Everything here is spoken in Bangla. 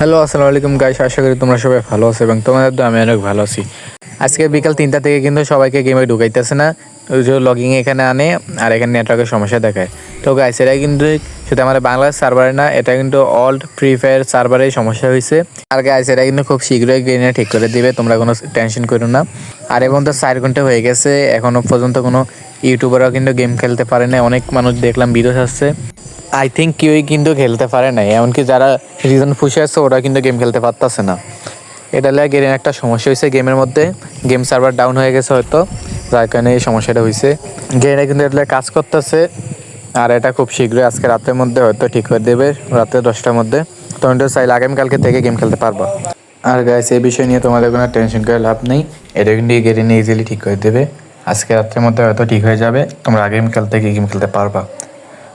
হ্যালো আসসালামু আলাইকুম গাইস আশা করি তোমরা সবাই ভালো আছো এবং তোমাদের তো আমি অনেক ভালো আছি। আজকে বিকাল তিনটা থেকে কিন্তু সবাইকে গেমে ঢুকাইতেছে না। যে লগিং এখানে আনে আর এখানে নেটওয়ার্কের সমস্যা দেখায়। তো গাইস এটা কিন্তু শুধু আমাদের বাংলাদেশ সার্ভারে না, এটা কিন্তু অল্ড ফ্রি ফায়ার সার্ভারেই সমস্যা হয়েছে আর গাইস এটা কিন্তু খুব শীঘ্রই গেমে ঠিক করে দিবে, তোমরা কোনো টেনশন করো না। আর এবং তো চার ঘণ্টা হয়ে গেছে, এখনও পর্যন্ত কোনো ইউটিউবারও কিন্তু গেম খেলতে পারে না অনেক মানুষ দেখলাম ভিডিও আসছে। আই থিঙ্ক কেউই কিন্তু খেলতে পারে নাই, এমনকি যারা রিজন ফুসে আছে, ওরা কিন্তু গেম খেলতে পারতেছে না। এটা লাগে গেমের একটা সমস্যা হয়েছে গেমের মধ্যে গেম সার্ভার ডাউন হয়ে গেছে হয়তো, যার কারণে এই সমস্যাটা হয়েছে গেমে কিন্তু এটা কাজ করতেছে, আর এটা খুব শীঘ্রই আজকে রাতের মধ্যে হয়তো ঠিক করে দেবে রাতে দশটার মধ্যে। তখন চাইলে আগামীকালকে থেকে গেম খেলতে পারবা। আর গাইস এই বিষয় নিয়ে তোমাদের কোনো টেনশন করে লাভ নেই, এটা কিন্তু গেটে নিয়ে ইজিলি ঠিক করে দেবে। আজকে রাত্রের মধ্যে হয়তো ঠিক হয়ে যাবে, তোমরা আগে আগামীকাল থেকে গেম খেলতে পারবা।